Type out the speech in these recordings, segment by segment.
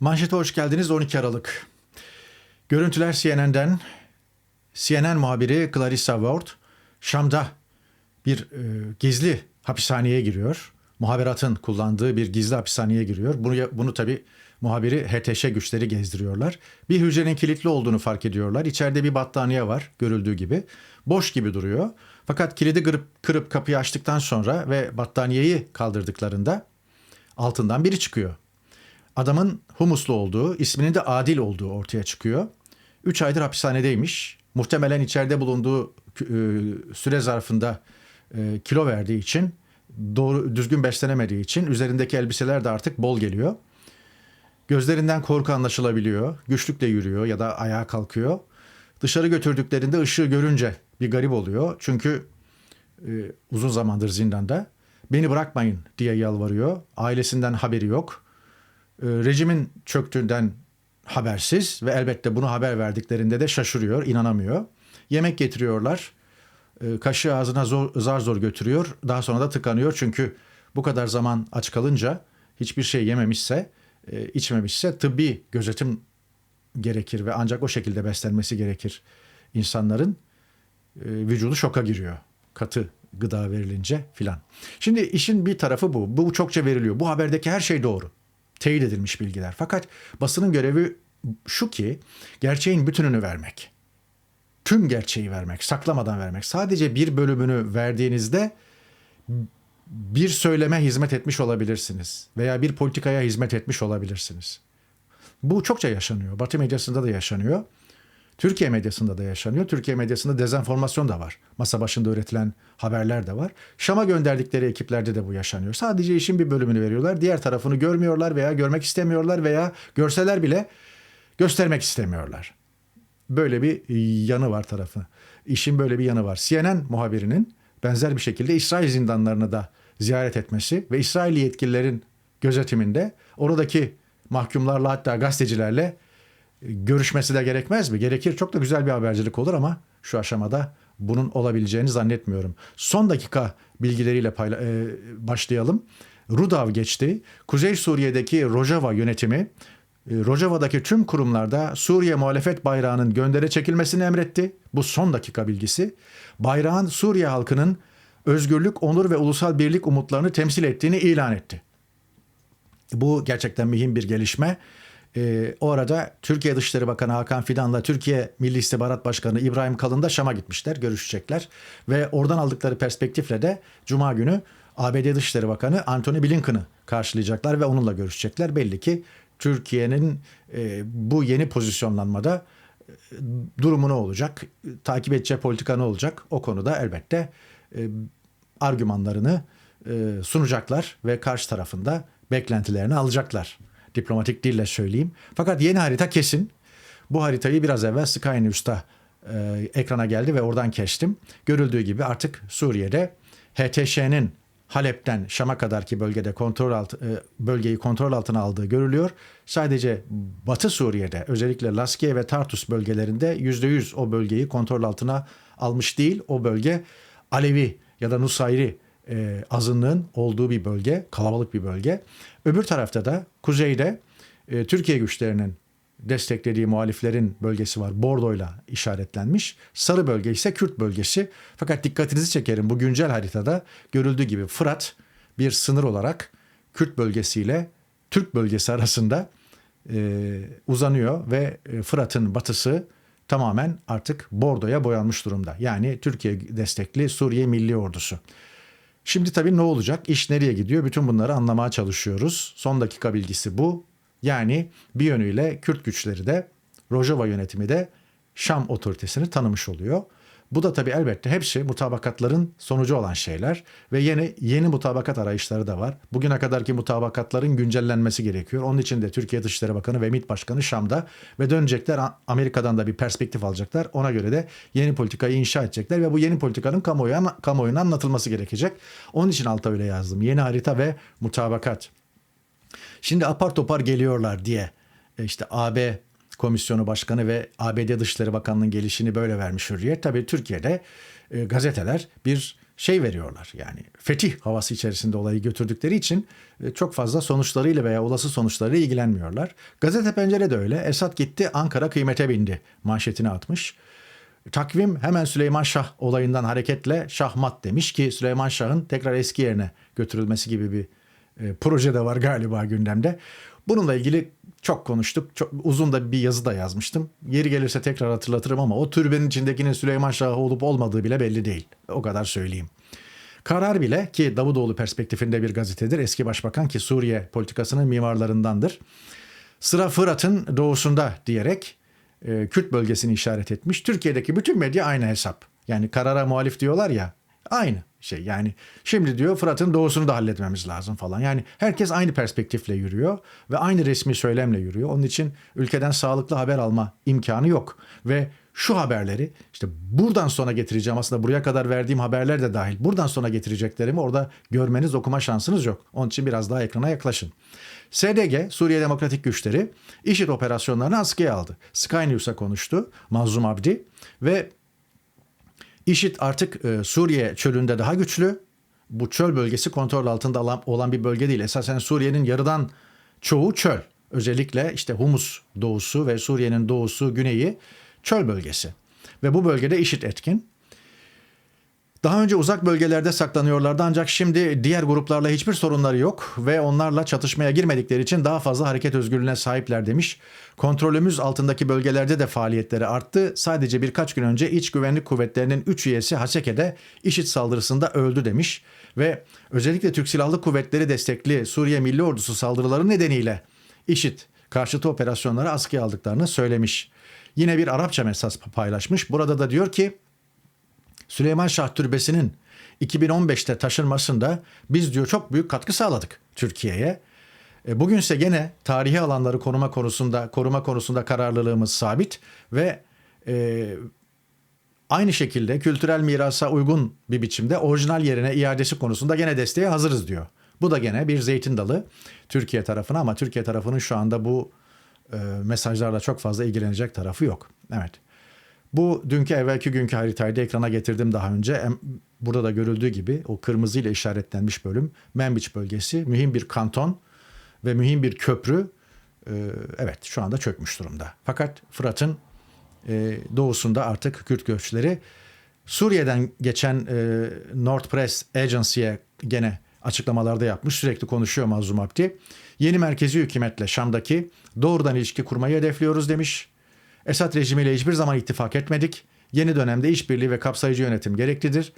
Manşete hoş geldiniz 12 Aralık. Görüntüler CNN'den. CNN muhabiri Clarissa Ward Şam'da bir e, gizli hapishaneye giriyor. Muhaberatın kullandığı bir gizli hapishaneye giriyor. Bunu, bunu tabi muhabiri HTŞ güçleri gezdiriyorlar. Bir hücrenin kilitli olduğunu fark ediyorlar. İçeride bir battaniye var görüldüğü gibi. Boş gibi duruyor. Fakat kilidi kırıp, kırıp kapıyı açtıktan sonra ve battaniyeyi kaldırdıklarında altından biri çıkıyor. Adamın humuslu olduğu, isminin de Adil olduğu ortaya çıkıyor. 3 aydır hapishanedeymiş. Muhtemelen içeride bulunduğu e, süre zarfında e, kilo verdiği için, doğru düzgün beslenemediği için üzerindeki elbiseler de artık bol geliyor. Gözlerinden korku anlaşılabiliyor. Güçlükle yürüyor ya da ayağa kalkıyor. Dışarı götürdüklerinde ışığı görünce bir garip oluyor. Çünkü e, uzun zamandır zindanda. Beni bırakmayın diye yalvarıyor. Ailesinden haberi yok. E, rejimin çöktüğünden habersiz ve elbette bunu haber verdiklerinde de şaşırıyor, inanamıyor. Yemek getiriyorlar. E, kaşığı ağzına zor, zar zor götürüyor. Daha sonra da tıkanıyor çünkü bu kadar zaman aç kalınca hiçbir şey yememişse, e, içmemişse tıbbi gözetim gerekir ve ancak o şekilde beslenmesi gerekir. İnsanların vücudu şoka giriyor. Katı gıda verilince filan. Şimdi işin bir tarafı bu. Bu çokça veriliyor. Bu haberdeki her şey doğru. Teyit edilmiş bilgiler. Fakat basının görevi şu ki gerçeğin bütününü vermek. Tüm gerçeği vermek, saklamadan vermek. Sadece bir bölümünü verdiğinizde bir söyleme hizmet etmiş olabilirsiniz veya bir politikaya hizmet etmiş olabilirsiniz. Bu çokça yaşanıyor. Batı medyasında da yaşanıyor. Türkiye medyasında da yaşanıyor. Türkiye medyasında dezenformasyon da var. Masa başında üretilen haberler de var. Şam'a gönderdikleri ekiplerde de bu yaşanıyor. Sadece işin bir bölümünü veriyorlar. Diğer tarafını görmüyorlar veya görmek istemiyorlar veya görseler bile göstermek istemiyorlar. Böyle bir yanı var tarafı. İşin böyle bir yanı var. CNN muhabirinin benzer bir şekilde İsrail zindanlarını da ziyaret etmesi ve İsrail yetkililerin gözetiminde oradaki mahkumlarla hatta gazetecilerle görüşmesi de gerekmez mi? Gerekir. Çok da güzel bir habercilik olur ama şu aşamada bunun olabileceğini zannetmiyorum. Son dakika bilgileriyle payla- e, başlayalım. Rudav geçti. Kuzey Suriye'deki Rojava yönetimi e, Rojava'daki tüm kurumlarda Suriye muhalefet bayrağının göndere çekilmesini emretti. Bu son dakika bilgisi. Bayrağın Suriye halkının özgürlük, onur ve ulusal birlik umutlarını temsil ettiğini ilan etti. Bu gerçekten mühim bir gelişme. Ee, o arada Türkiye Dışişleri Bakanı Hakan Fidan'la Türkiye Milli İstihbarat Başkanı İbrahim Kalın da Şam'a gitmişler, görüşecekler. Ve oradan aldıkları perspektifle de Cuma günü ABD Dışişleri Bakanı Antony Blinken'ı karşılayacaklar ve onunla görüşecekler. Belli ki Türkiye'nin e, bu yeni pozisyonlanmada e, durumu ne olacak, takip edeceği politika ne olacak o konuda elbette e, argümanlarını e, sunacaklar ve karşı tarafında beklentilerini alacaklar. Diplomatik dille söyleyeyim. Fakat yeni harita kesin. Bu haritayı biraz evvel Sky News'ta e, ekrana geldi ve oradan kestim. Görüldüğü gibi artık Suriye'de HTŞ'nin Halep'ten Şam'a kadarki bölgede kontrol alt, e, bölgeyi kontrol altına aldığı görülüyor. Sadece Batı Suriye'de özellikle Laskiye ve Tartus bölgelerinde %100 o bölgeyi kontrol altına almış değil. O bölge Alevi ya da Nusayri e, azınlığın olduğu bir bölge, kalabalık bir bölge. Öbür tarafta da kuzeyde e, Türkiye güçlerinin desteklediği muhaliflerin bölgesi var. Bordo'yla işaretlenmiş. Sarı bölge ise Kürt bölgesi. Fakat dikkatinizi çekerim bu güncel haritada görüldüğü gibi Fırat bir sınır olarak Kürt bölgesiyle Türk bölgesi arasında e, uzanıyor ve e, Fırat'ın batısı tamamen artık Bordo'ya boyanmış durumda. Yani Türkiye destekli Suriye Milli Ordusu. Şimdi tabii ne olacak? İş nereye gidiyor? Bütün bunları anlamaya çalışıyoruz. Son dakika bilgisi bu. Yani bir yönüyle Kürt güçleri de Rojava yönetimi de Şam otoritesini tanımış oluyor. Bu da tabii elbette hepsi mutabakatların sonucu olan şeyler ve yeni yeni mutabakat arayışları da var. Bugüne kadarki mutabakatların güncellenmesi gerekiyor. Onun için de Türkiye Dışişleri Bakanı ve MİT Başkanı Şam'da ve dönecekler Amerika'dan da bir perspektif alacaklar. Ona göre de yeni politikayı inşa edecekler ve bu yeni politikanın kamuoyuna, kamuoyuna anlatılması gerekecek. Onun için alta öyle yazdım. Yeni harita ve mutabakat. Şimdi apar topar geliyorlar diye e, işte AB Komisyonu Başkanı ve ABD Dışişleri Bakanlığı'nın gelişini böyle vermiş Hürriyet. Tabii Türkiye'de e, gazeteler bir şey veriyorlar yani fetih havası içerisinde olayı götürdükleri için e, çok fazla sonuçlarıyla veya olası sonuçlarıyla ilgilenmiyorlar. Gazete Pencere de öyle. Esat gitti Ankara kıymete bindi manşetini atmış. Takvim hemen Süleyman Şah olayından hareketle şahmat demiş ki Süleyman Şah'ın tekrar eski yerine götürülmesi gibi bir e, proje de var galiba gündemde. Bununla ilgili çok konuştuk. Çok uzun da bir yazı da yazmıştım. Yeri gelirse tekrar hatırlatırım ama o türbenin içindekinin Süleyman Şah olup olmadığı bile belli değil. O kadar söyleyeyim. Karar bile ki Davutoğlu perspektifinde bir gazetedir. Eski başbakan ki Suriye politikasının mimarlarındandır. Sıra Fırat'ın doğusunda diyerek e, Kürt bölgesini işaret etmiş. Türkiye'deki bütün medya aynı hesap. Yani karara muhalif diyorlar ya aynı şey. Yani şimdi diyor Fırat'ın doğusunu da halletmemiz lazım falan. Yani herkes aynı perspektifle yürüyor ve aynı resmi söylemle yürüyor. Onun için ülkeden sağlıklı haber alma imkanı yok. Ve şu haberleri işte buradan sonra getireceğim aslında buraya kadar verdiğim haberler de dahil. Buradan sonra getireceklerimi orada görmeniz okuma şansınız yok. Onun için biraz daha ekrana yaklaşın. SDG, Suriye Demokratik Güçleri IŞİD operasyonlarını askıya aldı. Sky News'a konuştu Mazlum Abdi ve IŞİD artık e, Suriye çölünde daha güçlü. Bu çöl bölgesi kontrol altında olan bir bölge değil. Esasen Suriye'nin yarıdan çoğu çöl. Özellikle işte Humus doğusu ve Suriye'nin doğusu, güneyi çöl bölgesi. Ve bu bölgede IŞİD etkin. Daha önce uzak bölgelerde saklanıyorlardı ancak şimdi diğer gruplarla hiçbir sorunları yok ve onlarla çatışmaya girmedikleri için daha fazla hareket özgürlüğüne sahipler demiş. Kontrolümüz altındaki bölgelerde de faaliyetleri arttı. Sadece birkaç gün önce iç güvenlik kuvvetlerinin 3 üyesi Haseke'de IŞİD saldırısında öldü demiş ve özellikle Türk Silahlı Kuvvetleri destekli Suriye Milli Ordusu saldırıları nedeniyle IŞİD karşıtı operasyonları askıya aldıklarını söylemiş. Yine bir Arapça mesaj paylaşmış. Burada da diyor ki Süleyman Şah Türbesi'nin 2015'te taşınmasında biz diyor çok büyük katkı sağladık Türkiye'ye. E, bugünse gene tarihi alanları koruma konusunda koruma konusunda kararlılığımız sabit ve e, aynı şekilde kültürel mirasa uygun bir biçimde orijinal yerine iadesi konusunda gene desteğe hazırız diyor. Bu da gene bir zeytin dalı Türkiye tarafına ama Türkiye tarafının şu anda bu e, mesajlarla çok fazla ilgilenecek tarafı yok. Evet. Bu dünkü evvelki günkü haritayı da ekrana getirdim daha önce. Burada da görüldüğü gibi o kırmızı ile işaretlenmiş bölüm Manbij bölgesi mühim bir kanton ve mühim bir köprü. Ee, evet şu anda çökmüş durumda. Fakat Fırat'ın e, doğusunda artık Kürt göçleri Suriye'den geçen e, North Press Agency'ye gene açıklamalarda yapmış. Sürekli konuşuyor Mazlum Abdi. Yeni merkezi hükümetle Şam'daki doğrudan ilişki kurmayı hedefliyoruz demiş. Esad rejimiyle hiçbir zaman ittifak etmedik. Yeni dönemde işbirliği ve kapsayıcı yönetim gereklidir.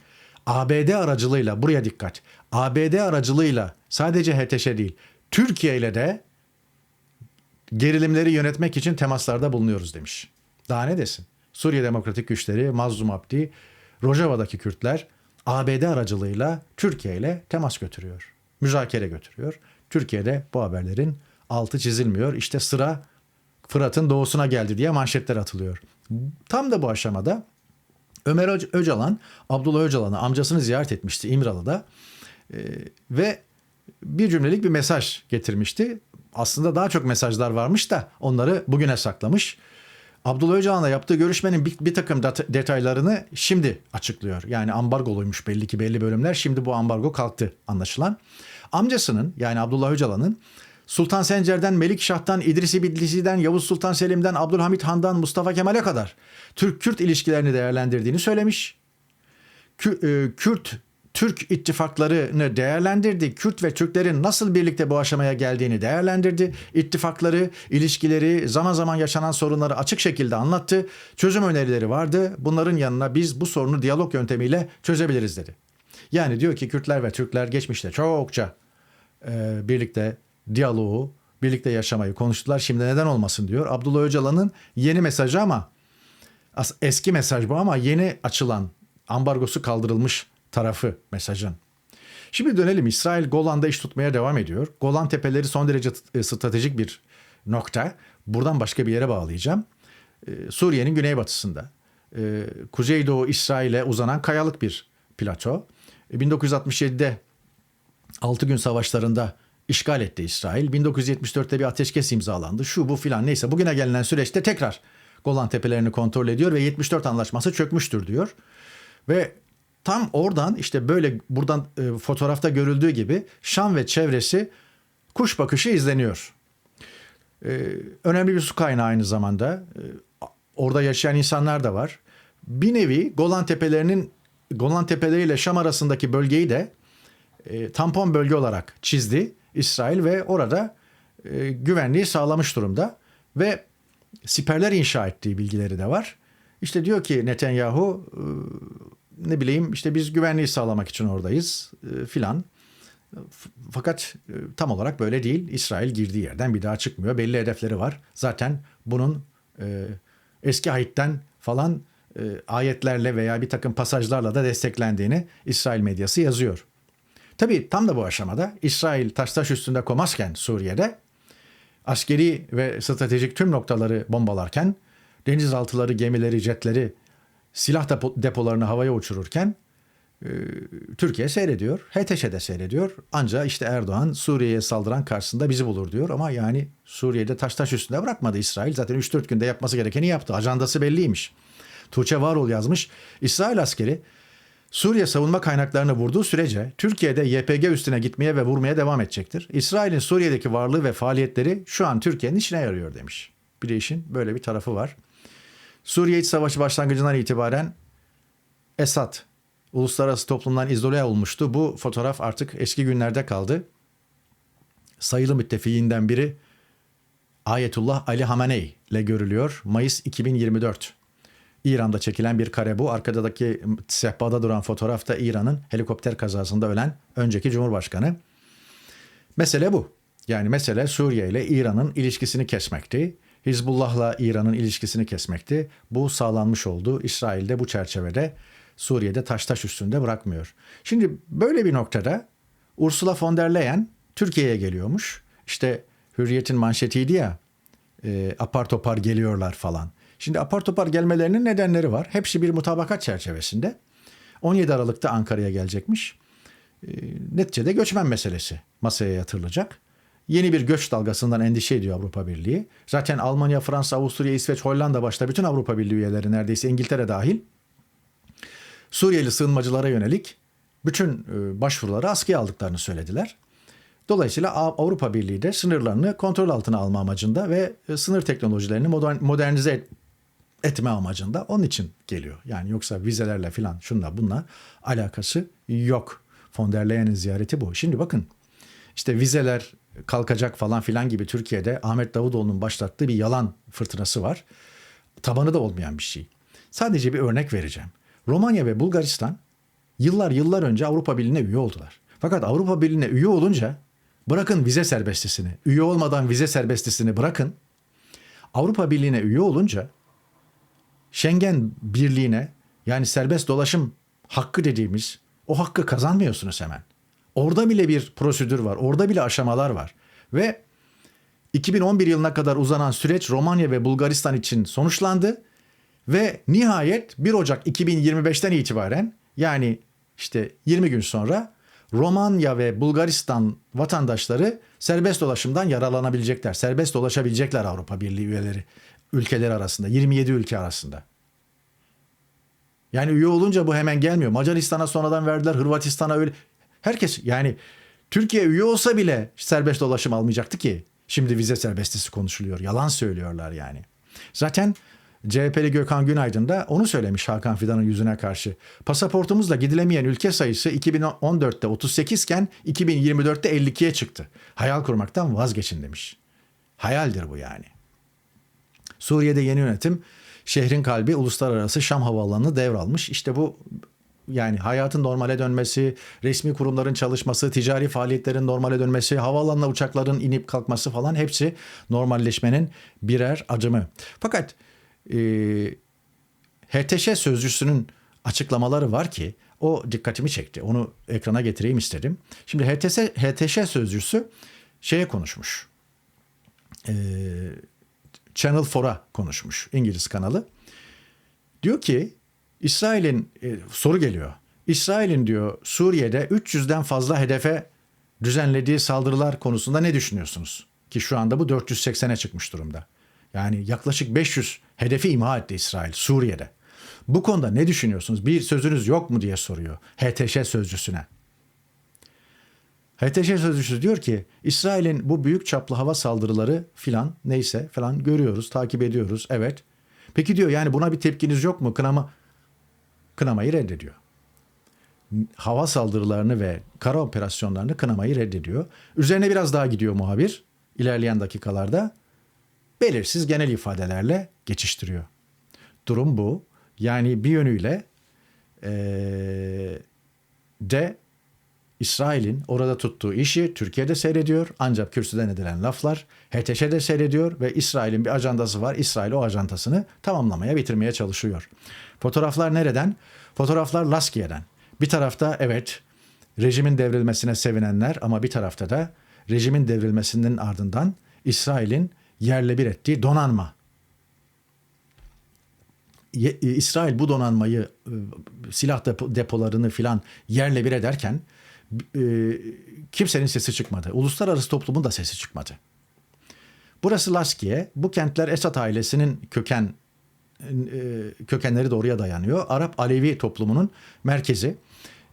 ABD aracılığıyla buraya dikkat. ABD aracılığıyla sadece HTŞ değil, Türkiye ile de gerilimleri yönetmek için temaslarda bulunuyoruz demiş. Daha ne desin? Suriye Demokratik Güçleri, Mazlum Abdi, Rojava'daki Kürtler ABD aracılığıyla Türkiye ile temas götürüyor. Müzakere götürüyor. Türkiye'de bu haberlerin altı çizilmiyor. İşte sıra Fırat'ın doğusuna geldi diye manşetler atılıyor. Tam da bu aşamada Ömer Öcalan, Abdullah Öcalan'ı amcasını ziyaret etmişti İmralı'da ee, ve bir cümlelik bir mesaj getirmişti. Aslında daha çok mesajlar varmış da onları bugüne saklamış. Abdullah Öcalan'la yaptığı görüşmenin bir, bir takım detaylarını şimdi açıklıyor. Yani ambargoluymuş belli ki belli bölümler. Şimdi bu ambargo kalktı anlaşılan. Amcasının yani Abdullah Öcalan'ın Sultan Sencer'den, Melik Şah'tan, İdris İbn Yavuz Sultan Selim'den, Abdülhamit Han'dan Mustafa Kemal'e kadar Türk-Kürt ilişkilerini değerlendirdiğini söylemiş. E, Kürt Türk ittifaklarını değerlendirdi. Kürt ve Türklerin nasıl birlikte bu aşamaya geldiğini değerlendirdi. İttifakları, ilişkileri, zaman zaman yaşanan sorunları açık şekilde anlattı. Çözüm önerileri vardı. Bunların yanına biz bu sorunu diyalog yöntemiyle çözebiliriz dedi. Yani diyor ki Kürtler ve Türkler geçmişte çokça e, birlikte diyaloğu, birlikte yaşamayı konuştular. Şimdi neden olmasın diyor. Abdullah Öcalan'ın yeni mesajı ama eski mesaj bu ama yeni açılan ambargosu kaldırılmış tarafı mesajın. Şimdi dönelim. İsrail Golan'da iş tutmaya devam ediyor. Golan tepeleri son derece e, stratejik bir nokta. Buradan başka bir yere bağlayacağım. Ee, Suriye'nin güneybatısında. Ee, Kuzeydoğu İsrail'e uzanan kayalık bir plato. 1967'de e, 6 gün savaşlarında işgal etti İsrail. 1974'te bir ateşkes imzalandı. Şu bu filan neyse bugüne gelinen süreçte tekrar Golan Tepelerini kontrol ediyor ve 74 anlaşması çökmüştür diyor. Ve tam oradan işte böyle buradan e, fotoğrafta görüldüğü gibi Şam ve çevresi kuş bakışı izleniyor. E, önemli bir su kaynağı aynı zamanda. E, orada yaşayan insanlar da var. Bir nevi Golan Tepelerinin Golan Tepeleri ile Şam arasındaki bölgeyi de e, tampon bölge olarak çizdi İsrail ve orada e, güvenliği sağlamış durumda ve siperler inşa ettiği bilgileri de var. İşte diyor ki Netanyahu e, ne bileyim işte biz güvenliği sağlamak için oradayız e, filan. Fakat e, tam olarak böyle değil. İsrail girdiği yerden bir daha çıkmıyor. Belli hedefleri var. Zaten bunun e, eski ayetten falan e, ayetlerle veya bir takım pasajlarla da desteklendiğini İsrail medyası yazıyor. Tabii tam da bu aşamada İsrail taş taş üstünde komazken Suriye'de askeri ve stratejik tüm noktaları bombalarken denizaltıları, gemileri, jetleri, silah depo- depolarını havaya uçururken e, Türkiye seyrediyor. HTŞ de seyrediyor. Ancak işte Erdoğan Suriye'ye saldıran karşısında bizi bulur diyor. Ama yani Suriye'de taş taş üstünde bırakmadı İsrail. Zaten 3-4 günde yapması gerekeni yaptı. Ajandası belliymiş. Tuğçe Varol yazmış. İsrail askeri Suriye savunma kaynaklarını vurduğu sürece Türkiye'de YPG üstüne gitmeye ve vurmaya devam edecektir. İsrail'in Suriye'deki varlığı ve faaliyetleri şu an Türkiye'nin işine yarıyor demiş. Bir de işin böyle bir tarafı var. Suriye İç Savaşı başlangıcından itibaren Esad uluslararası toplumdan izole olmuştu. Bu fotoğraf artık eski günlerde kaldı. Sayılı müttefiğinden biri Ayetullah Ali Hamenei ile görülüyor. Mayıs 2024. İran'da çekilen bir kare bu. Arkadaki sehpada duran fotoğrafta İran'ın helikopter kazasında ölen önceki cumhurbaşkanı. Mesele bu. Yani mesele Suriye ile İran'ın ilişkisini kesmekti. Hizbullah'la İran'ın ilişkisini kesmekti. Bu sağlanmış oldu. İsrail de bu çerçevede Suriye'de taş taş üstünde bırakmıyor. Şimdi böyle bir noktada Ursula von der Leyen Türkiye'ye geliyormuş. İşte Hürriyet'in manşetiydi ya e, apar topar geliyorlar falan. Şimdi apar topar gelmelerinin nedenleri var. Hepsi bir mutabakat çerçevesinde. 17 Aralık'ta Ankara'ya gelecekmiş. E, neticede göçmen meselesi masaya yatırılacak. Yeni bir göç dalgasından endişe ediyor Avrupa Birliği. Zaten Almanya, Fransa, Avusturya, İsveç, Hollanda başta bütün Avrupa Birliği üyeleri neredeyse İngiltere dahil Suriyeli sığınmacılara yönelik bütün e, başvuruları askıya aldıklarını söylediler. Dolayısıyla Av- Avrupa Birliği de sınırlarını kontrol altına alma amacında ve e, sınır teknolojilerini modern, modernize etme amacında onun için geliyor. Yani yoksa vizelerle filan şunla bununla alakası yok. Von der Leyen'in ziyareti bu. Şimdi bakın işte vizeler kalkacak falan filan gibi Türkiye'de Ahmet Davutoğlu'nun başlattığı bir yalan fırtınası var. Tabanı da olmayan bir şey. Sadece bir örnek vereceğim. Romanya ve Bulgaristan yıllar yıllar önce Avrupa Birliği'ne üye oldular. Fakat Avrupa Birliği'ne üye olunca bırakın vize serbestisini, üye olmadan vize serbestisini bırakın. Avrupa Birliği'ne üye olunca Schengen Birliği'ne yani serbest dolaşım hakkı dediğimiz o hakkı kazanmıyorsunuz hemen. Orada bile bir prosedür var. Orada bile aşamalar var. Ve 2011 yılına kadar uzanan süreç Romanya ve Bulgaristan için sonuçlandı. Ve nihayet 1 Ocak 2025'ten itibaren yani işte 20 gün sonra Romanya ve Bulgaristan vatandaşları serbest dolaşımdan yararlanabilecekler. Serbest dolaşabilecekler Avrupa Birliği üyeleri ülkeler arasında 27 ülke arasında. Yani üye olunca bu hemen gelmiyor. Macaristan'a sonradan verdiler, Hırvatistan'a öyle. Herkes yani Türkiye üye olsa bile serbest dolaşım almayacaktı ki. Şimdi vize serbestisi konuşuluyor. Yalan söylüyorlar yani. Zaten CHP'li Gökhan Günaydın da onu söylemiş Hakan Fidan'ın yüzüne karşı. Pasaportumuzla gidilemeyen ülke sayısı 2014'te 38 iken 2024'te 52'ye çıktı. Hayal kurmaktan vazgeçin demiş. Hayaldir bu yani. Suriye'de yeni yönetim şehrin kalbi uluslararası Şam havaalanını devralmış. İşte bu yani hayatın normale dönmesi, resmi kurumların çalışması, ticari faaliyetlerin normale dönmesi, havaalanına uçakların inip kalkması falan hepsi normalleşmenin birer adımı. Fakat e, HTŞ sözcüsünün açıklamaları var ki o dikkatimi çekti. Onu ekrana getireyim istedim. Şimdi HTS, HTŞ sözcüsü şeye konuşmuş. E, Channel 4'a konuşmuş İngiliz kanalı. Diyor ki İsrail'in e, soru geliyor. İsrail'in diyor Suriye'de 300'den fazla hedefe düzenlediği saldırılar konusunda ne düşünüyorsunuz? Ki şu anda bu 480'e çıkmış durumda. Yani yaklaşık 500 hedefi imha etti İsrail Suriye'de. Bu konuda ne düşünüyorsunuz? Bir sözünüz yok mu diye soruyor HTŞ sözcüsüne. HTŞ sözcüsü diyor ki İsrail'in bu büyük çaplı hava saldırıları filan neyse falan görüyoruz, takip ediyoruz. Evet. Peki diyor yani buna bir tepkiniz yok mu? Kınama kınamayı reddediyor. Hava saldırılarını ve kara operasyonlarını kınamayı reddediyor. Üzerine biraz daha gidiyor muhabir ilerleyen dakikalarda. Belirsiz genel ifadelerle geçiştiriyor. Durum bu. Yani bir yönüyle eee de İsrail'in orada tuttuğu işi Türkiye'de seyrediyor. Ancak kürsüden edilen laflar HTŞ'de seyrediyor ve İsrail'in bir ajandası var. İsrail o ajantasını tamamlamaya, bitirmeye çalışıyor. Fotoğraflar nereden? Fotoğraflar Laskiye'den. Bir tarafta evet rejimin devrilmesine sevinenler ama bir tarafta da rejimin devrilmesinin ardından İsrail'in yerle bir ettiği donanma. Ye- İsrail bu donanmayı, e, silah depo- depolarını filan yerle bir ederken e, kimsenin sesi çıkmadı. Uluslararası toplumun da sesi çıkmadı. Burası Laskiye. Bu kentler Esad ailesinin köken e, kökenleri de oraya dayanıyor. Arap Alevi toplumunun merkezi.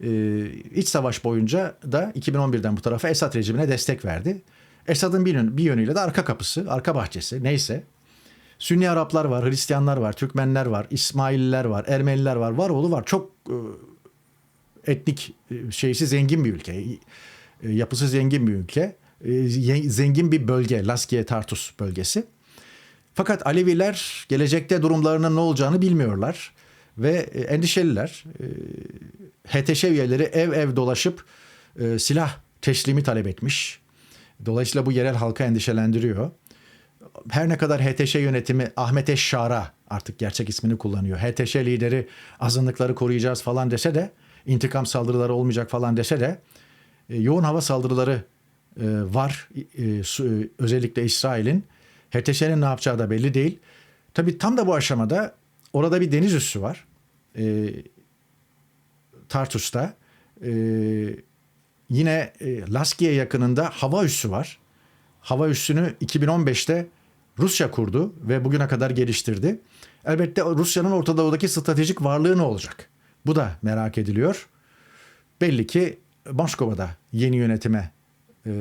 E, İç savaş boyunca da 2011'den bu tarafa Esad rejimine destek verdi. Esad'ın bir, bir yönüyle de arka kapısı, arka bahçesi neyse. Sünni Araplar var, Hristiyanlar var, Türkmenler var, İsmaililer var, Ermeniler var, var oğlu var. Çok e, etnik e, şeysi zengin bir ülke. E, Yapısı zengin bir ülke. E, Zengin bir bölge. Laskiye Tartus bölgesi. Fakat Aleviler gelecekte durumlarının ne olacağını bilmiyorlar ve endişeliler. HTŞ üyeleri ev ev dolaşıp silah teslimi talep etmiş. Dolayısıyla bu yerel halka endişelendiriyor. Her ne kadar HTŞ yönetimi Ahmet Eşşara artık gerçek ismini kullanıyor. HTŞ lideri azınlıkları koruyacağız falan dese de intikam saldırıları olmayacak falan dese de e, yoğun hava saldırıları e, var. E, özellikle İsrail'in. HTŞ'nin ne yapacağı da belli değil. Tabii tam da bu aşamada orada bir deniz üssü var. E, Tartus'ta. E, yine e, Laskiye yakınında hava üssü var. Hava üssünü 2015'te Rusya kurdu ve bugüne kadar geliştirdi. Elbette Rusya'nın Orta Doğu'daki stratejik varlığı ne olacak? Bu da merak ediliyor. Belli ki Moskova'da yeni yönetime e,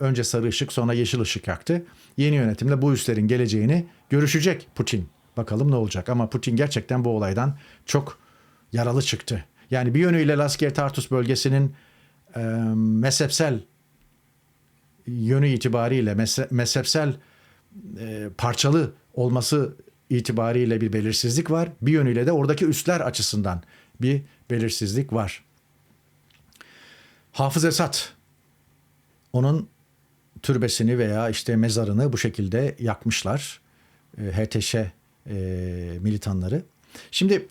önce sarı ışık sonra yeşil ışık yaktı. Yeni yönetimle bu üslerin geleceğini görüşecek Putin. Bakalım ne olacak ama Putin gerçekten bu olaydan çok yaralı çıktı. Yani bir yönüyle Laskiye Tartus bölgesinin e, mezhepsel yönü itibariyle mezhe- mezhepsel e, parçalı olması itibariyle bir belirsizlik var. Bir yönüyle de oradaki üsler açısından bir belirsizlik var. Hafız Esat onun türbesini veya işte mezarını bu şekilde yakmışlar. E, HTŞ e, militanları. Şimdi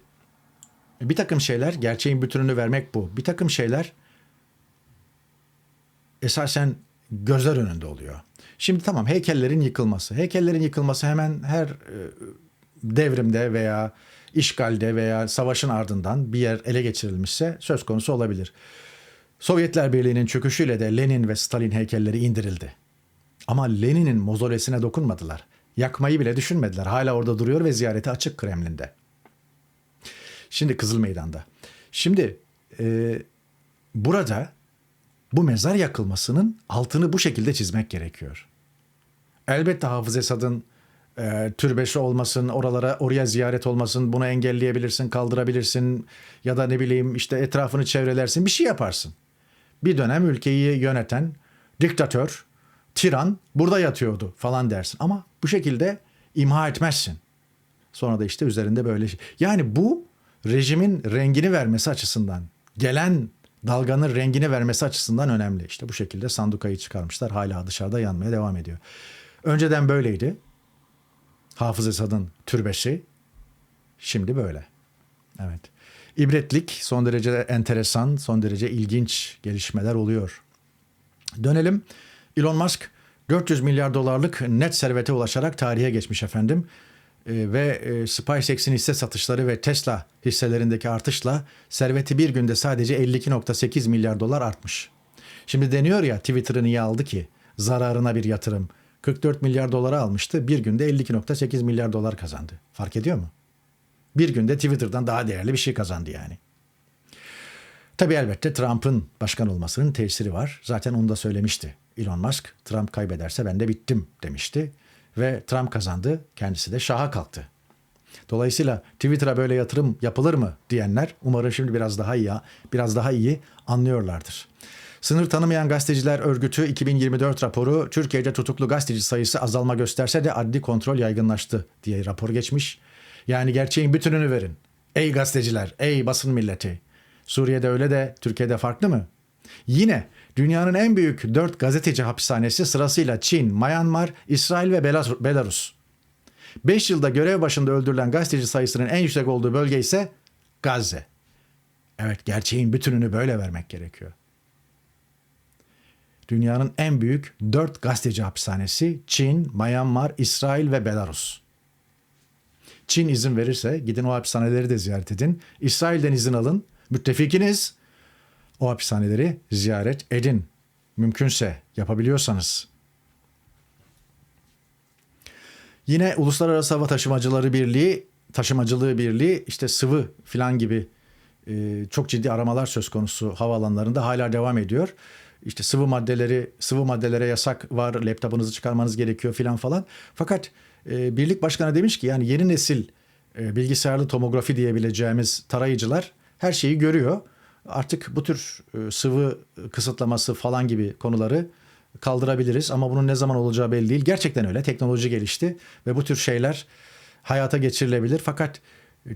bir takım şeyler gerçeğin bütününü vermek bu. Bir takım şeyler esasen gözler önünde oluyor. Şimdi tamam heykellerin yıkılması. Heykellerin yıkılması hemen her e, devrimde veya işgalde veya savaşın ardından bir yer ele geçirilmişse söz konusu olabilir. Sovyetler Birliği'nin çöküşüyle de Lenin ve Stalin heykelleri indirildi. Ama Lenin'in mozolesine dokunmadılar. Yakmayı bile düşünmediler. Hala orada duruyor ve ziyareti açık Kremlin'de. Şimdi Kızıl Meydan'da. Şimdi e, burada bu mezar yakılmasının altını bu şekilde çizmek gerekiyor. Elbette Hafız Esad'ın e, türbesi olmasın, oralara oraya ziyaret olmasın, bunu engelleyebilirsin, kaldırabilirsin ya da ne bileyim işte etrafını çevrelersin, bir şey yaparsın. Bir dönem ülkeyi yöneten diktatör, tiran burada yatıyordu falan dersin. Ama bu şekilde imha etmezsin. Sonra da işte üzerinde böyle şey. Yani bu rejimin rengini vermesi açısından, gelen dalganın rengini vermesi açısından önemli. İşte bu şekilde sandukayı çıkarmışlar. Hala dışarıda yanmaya devam ediyor. Önceden böyleydi. Hafız Esad'ın türbesi. Şimdi böyle. Evet. İbretlik son derece enteresan, son derece ilginç gelişmeler oluyor. Dönelim. Elon Musk 400 milyar dolarlık net servete ulaşarak tarihe geçmiş efendim. Ee, ve e, SpaceX'in hisse satışları ve Tesla hisselerindeki artışla serveti bir günde sadece 52.8 milyar dolar artmış. Şimdi deniyor ya Twitter'ı niye aldı ki? Zararına bir yatırım. 44 milyar dolara almıştı. Bir günde 52.8 milyar dolar kazandı. Fark ediyor mu? Bir günde Twitter'dan daha değerli bir şey kazandı yani. Tabii elbette Trump'ın başkan olmasının tesiri var. Zaten onu da söylemişti. Elon Musk, Trump kaybederse ben de bittim demişti. Ve Trump kazandı, kendisi de şaha kalktı. Dolayısıyla Twitter'a böyle yatırım yapılır mı diyenler umarım şimdi biraz daha iyi biraz daha iyi anlıyorlardır. Sınır tanımayan gazeteciler örgütü 2024 raporu Türkiye'de tutuklu gazeteci sayısı azalma gösterse de adli kontrol yaygınlaştı diye rapor geçmiş. Yani gerçeğin bütününü verin. Ey gazeteciler, ey basın milleti. Suriye'de öyle de Türkiye'de farklı mı? Yine dünyanın en büyük dört gazeteci hapishanesi sırasıyla Çin, Myanmar, İsrail ve Belarus. 5 yılda görev başında öldürülen gazeteci sayısının en yüksek olduğu bölge ise Gazze. Evet gerçeğin bütününü böyle vermek gerekiyor. Dünyanın en büyük 4 gazeteci hapishanesi Çin, Myanmar, İsrail ve Belarus. Çin izin verirse gidin o hapishaneleri de ziyaret edin. İsrail'den izin alın. Müttefikiniz. O hapishaneleri ziyaret edin. Mümkünse yapabiliyorsanız. Yine Uluslararası Hava Taşımacıları Birliği, Taşımacılığı Birliği işte sıvı filan gibi çok ciddi aramalar söz konusu havaalanlarında hala devam ediyor. İşte sıvı maddeleri, sıvı maddelere yasak var, laptopunuzu çıkarmanız gerekiyor filan falan. Fakat e, birlik başkanı demiş ki yani yeni nesil e, bilgisayarlı tomografi diyebileceğimiz tarayıcılar her şeyi görüyor. Artık bu tür e, sıvı kısıtlaması falan gibi konuları kaldırabiliriz ama bunun ne zaman olacağı belli değil. Gerçekten öyle. Teknoloji gelişti ve bu tür şeyler hayata geçirilebilir. Fakat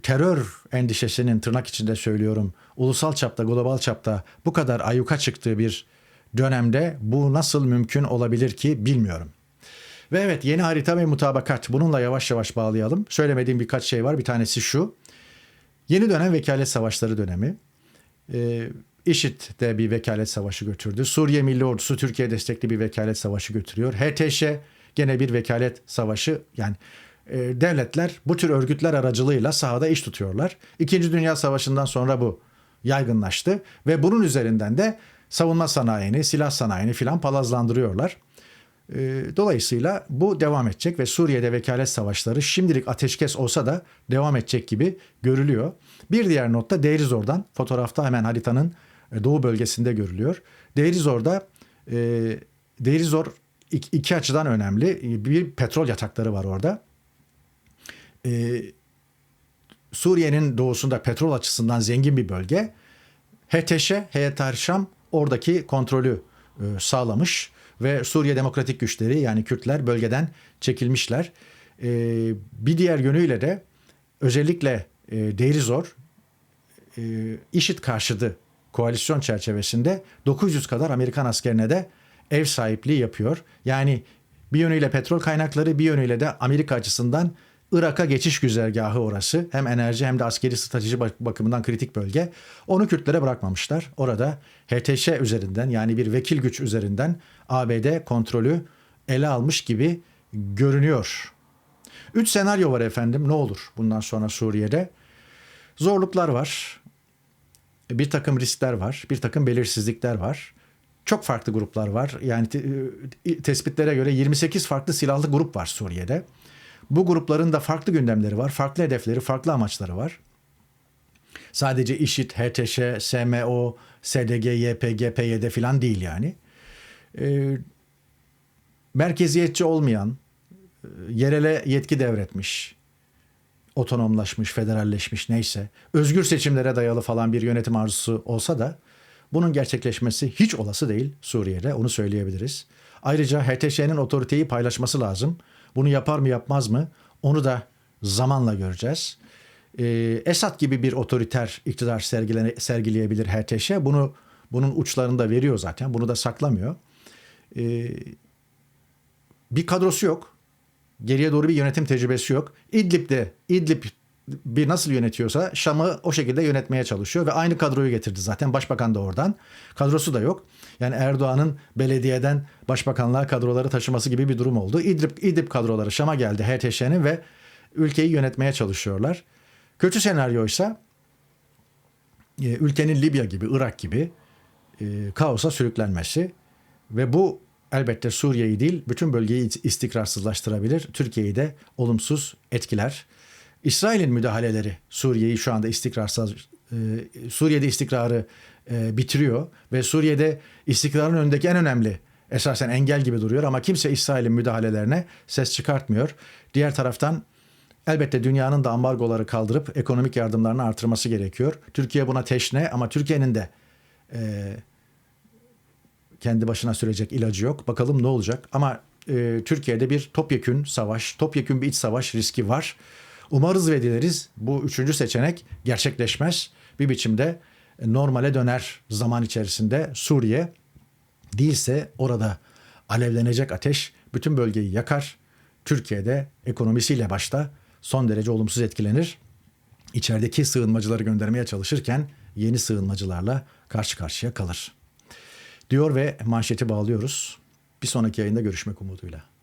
terör endişesinin tırnak içinde söylüyorum ulusal çapta, global çapta bu kadar ayuka çıktığı bir dönemde bu nasıl mümkün olabilir ki bilmiyorum. Ve evet yeni harita ve mutabakat bununla yavaş yavaş bağlayalım. Söylemediğim birkaç şey var. Bir tanesi şu. Yeni dönem vekalet savaşları dönemi. Ee, IŞİD de bir vekalet savaşı götürdü. Suriye Milli Ordusu Türkiye destekli bir vekalet savaşı götürüyor. HTŞ gene bir vekalet savaşı yani e, devletler bu tür örgütler aracılığıyla sahada iş tutuyorlar. İkinci Dünya Savaşı'ndan sonra bu yaygınlaştı ve bunun üzerinden de savunma sanayini, silah sanayini filan palazlandırıyorlar. E, dolayısıyla bu devam edecek ve Suriye'de vekalet savaşları şimdilik ateşkes olsa da devam edecek gibi görülüyor. Bir diğer notta Deirizor'dan fotoğrafta hemen haritanın e, doğu bölgesinde görülüyor. Deirizor'da e, Deirizor iki açıdan önemli. Bir petrol yatakları var orada. E, Suriye'nin doğusunda petrol açısından zengin bir bölge. HTŞ, Heyet Şam oradaki kontrolü e, sağlamış ve Suriye Demokratik Güçleri yani Kürtler bölgeden çekilmişler. E, bir diğer yönüyle de özellikle e, Deirizor IŞİD karşıtı koalisyon çerçevesinde 900 kadar Amerikan askerine de ev sahipliği yapıyor. Yani bir yönüyle petrol kaynakları bir yönüyle de Amerika açısından Irak'a geçiş güzergahı orası. Hem enerji hem de askeri strateji bakımından kritik bölge. Onu Kürtlere bırakmamışlar. Orada HTŞ üzerinden yani bir vekil güç üzerinden ABD kontrolü ele almış gibi görünüyor. Üç senaryo var efendim ne olur bundan sonra Suriye'de. Zorluklar var bir takım riskler var, bir takım belirsizlikler var. Çok farklı gruplar var. Yani e, tespitlere göre 28 farklı silahlı grup var Suriye'de. Bu grupların da farklı gündemleri var, farklı hedefleri, farklı amaçları var. Sadece IŞİD, HTŞ, SMO, SDG, YPG, PYD falan değil yani. E, merkeziyetçi olmayan, e, yerele yetki devretmiş, otonomlaşmış, federalleşmiş neyse, özgür seçimlere dayalı falan bir yönetim arzusu olsa da bunun gerçekleşmesi hiç olası değil Suriye'de onu söyleyebiliriz. Ayrıca HTŞ'nin otoriteyi paylaşması lazım. Bunu yapar mı yapmaz mı onu da zamanla göreceğiz. Ee, Esad gibi bir otoriter iktidar sergilene, sergileyebilir HTŞ. Bunu bunun uçlarını da veriyor zaten. Bunu da saklamıyor. Ee, bir kadrosu yok. Geriye doğru bir yönetim tecrübesi yok. İdlib'de İdlib bir nasıl yönetiyorsa Şam'ı o şekilde yönetmeye çalışıyor ve aynı kadroyu getirdi zaten. Başbakan da oradan. Kadrosu da yok. Yani Erdoğan'ın belediyeden başbakanlığa kadroları taşıması gibi bir durum oldu. İdlib, İdlib kadroları Şam'a geldi HTŞ'nin ve ülkeyi yönetmeye çalışıyorlar. Kötü senaryoysa e, ülkenin Libya gibi, Irak gibi e, kaosa sürüklenmesi ve bu elbette Suriye'yi değil bütün bölgeyi istikrarsızlaştırabilir. Türkiye'yi de olumsuz etkiler. İsrail'in müdahaleleri Suriye'yi şu anda istikrarsız Suriye'de istikrarı e, bitiriyor ve Suriye'de istikrarın önündeki en önemli esasen engel gibi duruyor ama kimse İsrail'in müdahalelerine ses çıkartmıyor. Diğer taraftan elbette dünyanın da ambargoları kaldırıp ekonomik yardımlarını artırması gerekiyor. Türkiye buna teşne ama Türkiye'nin de e, kendi başına sürecek ilacı yok. Bakalım ne olacak. Ama e, Türkiye'de bir topyekün savaş, topyekün bir iç savaş riski var. Umarız ve dileriz bu üçüncü seçenek gerçekleşmez. Bir biçimde normale döner zaman içerisinde Suriye değilse orada alevlenecek ateş bütün bölgeyi yakar. Türkiye'de ekonomisiyle başta son derece olumsuz etkilenir. İçerideki sığınmacıları göndermeye çalışırken yeni sığınmacılarla karşı karşıya kalır. Diyor ve manşeti bağlıyoruz. Bir sonraki yayında görüşmek umuduyla.